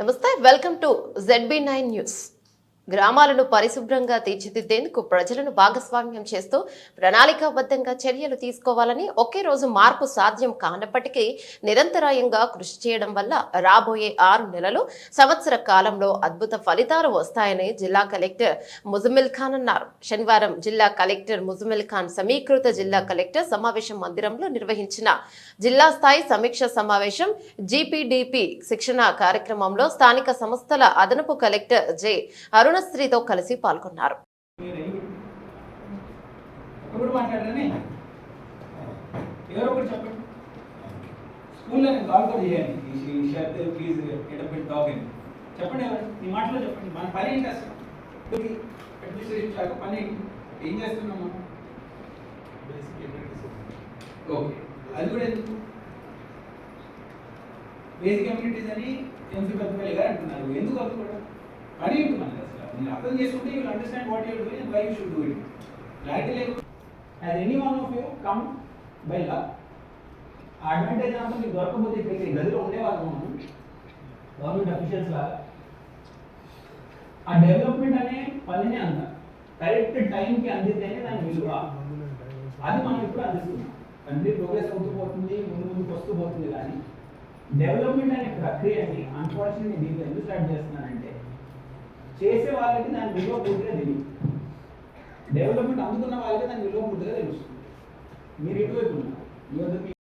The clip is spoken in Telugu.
నమస్తే welcome to Z B nine news గ్రామాలను పరిశుభ్రంగా తీర్చిదిద్దేందుకు ప్రజలను భాగస్వామ్యం చేస్తూ ప్రణాళికాబద్ధంగా చర్యలు తీసుకోవాలని ఒకే రోజు మార్పు సాధ్యం కానప్పటికీ నిరంతరాయంగా కృషి చేయడం వల్ల రాబోయే ఆరు నెలలు సంవత్సర కాలంలో అద్భుత ఫలితాలు వస్తాయని జిల్లా కలెక్టర్ ముజమిల్ ఖాన్ అన్నారు. శనివారం జిల్లా కలెక్టర్ ముజమిల్ ఖాన్ సమీకృత జిల్లా కలెక్టర్ సమావేశం మందిరంలో నిర్వహించిన జిల్లా స్థాయి సమీక్ష సమావేశం జీపీడీపీ శిక్షణ కార్యక్రమంలో స్థానిక సంస్థల అదనపు కలెక్టర్ జె అరుణ అరుణశ్రీతో కలిసి పాల్గొన్నారు. ఎవరో చెప్పండి? స్కూల్లో నేను కాల్ కూడా చేయాలి. ఈ షర్ట్ ప్లీజ్ గెటప్ అండ్ అని చెప్పండి ఎవరు? మీ మాటలో చెప్పండి. మన పని ఏంటి అసలు? అడ్మినిస్ట్రేషన్ శాఖ పని ఏంటి? ఏం చేస్తున్నాము? ఓకే అది కూడా ఎందుకు? బేసిక్ కమ్యూనిటీస్ అని ఎంసీ పెద్దపల్లి గారు అంటున్నారు. ఎందుకు అది కూడా? పని ఏంటి మన మీరు అర్థం చేసుకుంటే you understand what you're doing why you should do it clarity లేకపోతే as any one of you come by luck ఆ అడ్వాంటేజ్ అంతా మీకు దొరకకపోతే ఇక్కడ గదిలో ఉండేవాళ్ళం మనం గవర్నమెంట్ అఫీషియల్స్ లాగా ఆ డెవలప్మెంట్ అనే పనిని అంత కరెక్ట్ టైంకి అందితేనే దాని విలువ. అది మనం ఇప్పుడు అందిస్తున్నాం. కంట్రీ ప్రోగ్రెస్ అవుతూ పోతుంది ముందు ముందుకు వస్తూ పోతుంది కానీ డెవలప్మెంట్ అనే ప్రక్రియని అన్ఫార్చునేట్లీ నేను ఎందుకు స్టార్ట్ చేస్తున్నానంటే చేసే వాళ్ళకి దాని విలువ పూర్తిగా తెలియదు. డెవలప్మెంట్ అందుకున్న వాళ్ళకి దాని విలువ పూర్తిగా తెలుస్తుంది. మీరు ఇటువైపు ఉన్నారు.